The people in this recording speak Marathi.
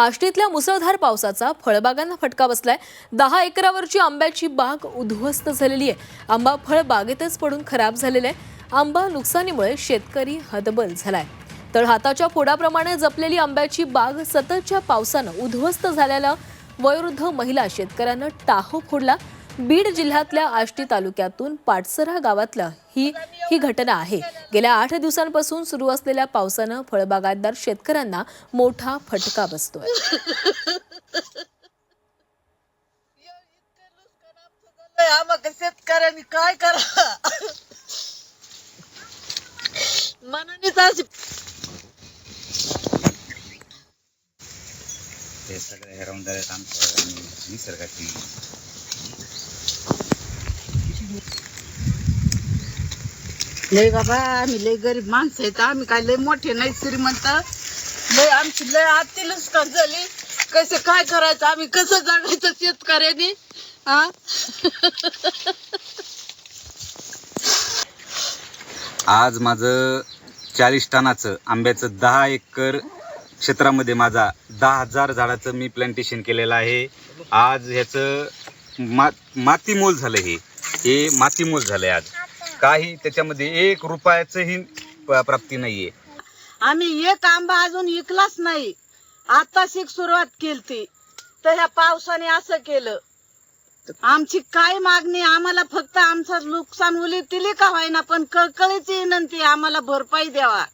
आष्टीतल्या मुसळधार पावसाचा फळबागांना फटका बसलाय. दहा एकरावरची आंब्याची बाग उद्ध्वस्त झालेली आहे. आंबा फळ बागेतच पडून खराब झालेला आहे. आंबा नुकसानीमुळे शेतकरी हतबल झालाय. तर हाताच्या फोडाप्रमाणे जपलेली आंब्याची बाग सततच्या पावसानं उद्ध्वस्त झाल्यानं वयोवृद्ध महिला शेतकऱ्यानं टाहो फोडला. बीड जिल्ह्यातल्या आष्टी तालुक्यातून पाटसरा गावातलं ही ही घटना आहे. गेल्या आठ दिवसांपासून सुरू असलेल्या पावसानं फळबागायतदार शेतकऱ्यांना मोठा फटका बसतोय. शेतकऱ्यांनी काय करा? मनानेच अशी ते सगळे हेरावून झालेत आमचं आणि निसर्गाची लय बाबा आम्ही लय गरीब माणसं आहेत. आम्ही काय लय मोठे नाही श्रीमंत. लय आमची लय आत्ती लुस्कात झाली. कसं काय करायचं आम्ही कसं जगायचं शेतकऱ्यांनी? हा आज माझं चाळीस टनाचं आंब्याचं दहा एकर क्षेत्रामध्ये माझा दहा हजार झाडाचं मी प्लांटेशन केलेलं आहे. आज ह्याचं मा मातीमोल झालं हे. हे मातीमोल झालं आहे आज. काही त्याच्यामध्ये एक रुपयाचंही प- प्राप्ती नाहीये. आम्ही एक आंबा अजून विकलाच नाही. आता शिक सुरुवात केलती. तर ह्या पावसाने असं केलं. आमची काय मागणी आम्हाला फक्त आमचं नुकसान उली तिली का व्हायना पण कळकळीची विनंती आहे, आम्हाला भरपाई द्यावा.